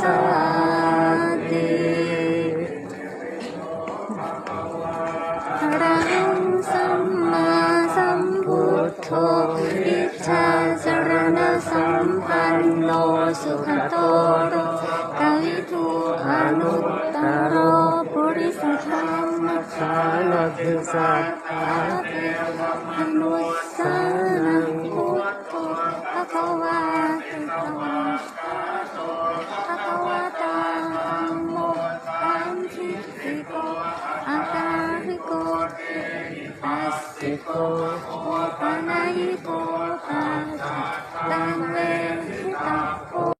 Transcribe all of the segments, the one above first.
สาตีรังสัมมาสัมพุทขโตโรกาวิทูอนุตตโรปุริสธรรมคาลถึงสัต ปานายิโกตาตาตังเวทิตาโก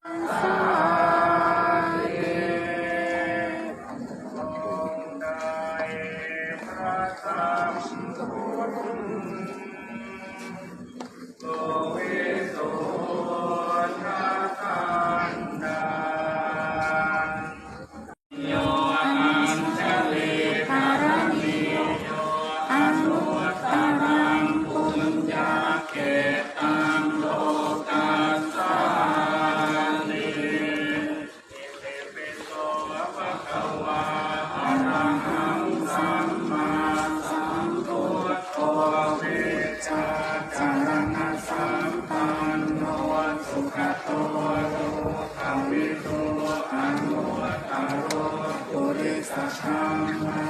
is the strong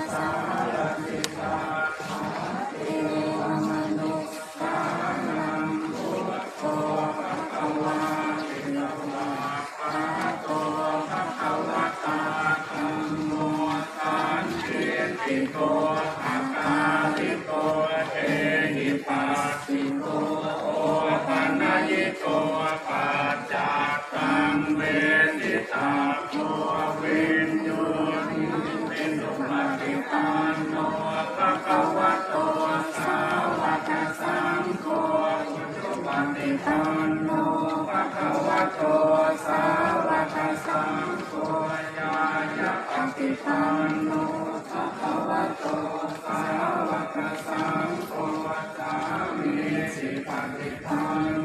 ติตังโนภะคะวะโตสาวะกสังโฆยายะปติตังโนภะคะวะโตสาวะกสังโฆสามีสิปฏิตัง